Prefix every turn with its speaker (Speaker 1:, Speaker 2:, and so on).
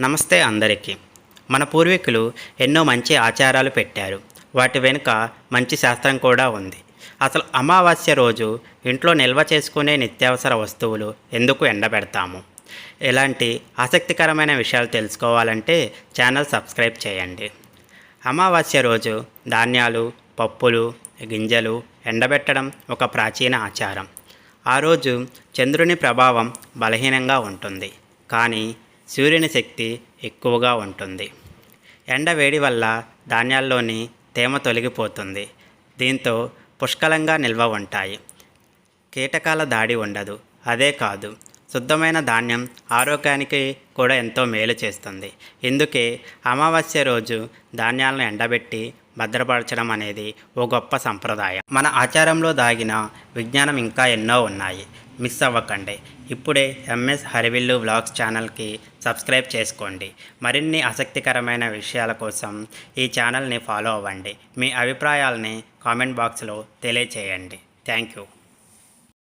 Speaker 1: నమస్తే అందరికీ. మన పూర్వీకులు ఎన్నో మంచి ఆచారాలు పెట్టారు. వాటి వెనుక మంచి శాస్త్రం కూడా ఉంది. అసలు అమావాస్య రోజు ఇంట్లో నిల్వ చేసుకునే నిత్యావసర వస్తువులు ఎందుకు ఎండబెడతాము? ఇలాంటి ఆసక్తికరమైన విషయాలు తెలుసుకోవాలంటే ఛానల్ సబ్స్క్రైబ్ చేయండి. అమావాస్య రోజు ధాన్యాలు పప్పులు గింజలు ఎండబెట్టడం ఒక ప్రాచీన ఆచారం. ఆ రోజు చంద్రుని ప్రభావం బలహీనంగా ఉంటుంది. కానీ సూర్యుని శక్తి ఎక్కువగా ఉంటుంది. ఎండ వేడి వల్ల ధాన్యాల్లోని తేమ తొలగిపోతుంది. దీంతో పుష్కలంగా నిల్వ ఉంటాయి. కీటకాల దాడి ఉండదు. అదే కాదు శుద్ధమైన ధాన్యం ఆరోగ్యానికి కూడా ఎంతో మేలు చేస్తుంది. ఇందుకే అమావాస్య రోజు ధాన్యాలను ఎండబెట్టి భద్రపరచడం అనేది ఓ గొప్ప సంప్రదాయం. మన ఆచారంలో దాగిన విజ్ఞానం ఇంకా ఎన్నో ఉన్నాయి. మిస్ అవ్వకండి. ఇప్పుడే ఎంఎస్ హరివిల్లు వ్లాగ్స్ ఛానల్కి సబ్స్క్రైబ్ చేసుకోండి. మరిన్ని ఆసక్తికరమైన విషయాల కోసం ఈ ఛానల్ని ఫాలో అవ్వండి. మీ అభిప్రాయాల్ని కామెంట్ బాక్స్లో తెలియచేయండి. Thank you.